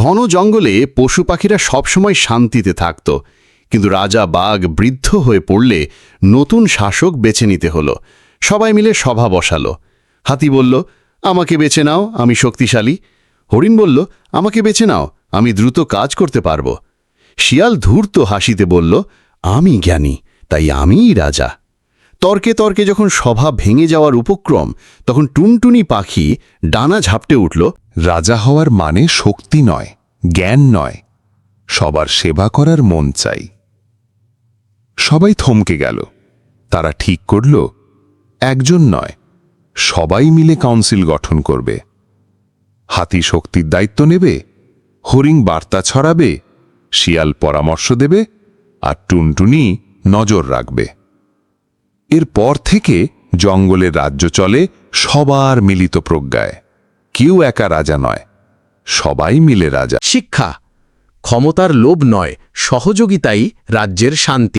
ঘন জঙ্গলে পশু পাখিরা সবসময় শান্তিতে থাকত, কিন্তু রাজা বাঘ বৃদ্ধ হয়ে পড়লে নতুন শাসক বেছে নিতে হলো। সবাই মিলে সভা বসালো। হাতি বলল, আমাকে বেছে নাও, আমি শক্তিশালী। হরিণ বলল, আমাকে বেছে নাও, আমি দ্রুত কাজ করতে পারব। শিয়াল ধূর্ত হাসিতে বলল, আমি জ্ঞানী, তাই আমিই রাজা। তর্কে তর্কে যখন সভা ভেঙে যাওয়ার উপক্রম, তখন টুনটুনি পাখি ডানা ঝাপটে উঠল রাজা হওয়ার মানে শক্তি নয়, জ্ঞান নয়, সবার সেবা করার মন চাই। সবাই থমকে গেল। তারা ঠিক করল, একজন নয়, সবাই মিলে কাউন্সিল গঠন করবে। হাতি শক্তির দায়িত্ব নেবে হরিং বার্তা ছড়াবে, শিয়াল পরামর্শ দেবে, আর টুনটুনি নজর রাখবে। এরপর থেকে জঙ্গলের রাজ্য চলে সবার মিলিত প্রজ্ঞায়। কেউ একা রাজা নয় সবাই মিলে রাজা। শিক্ষা ক্ষমতার লোভ নয় সহযোগিতাই রাজ্যের শান্তি।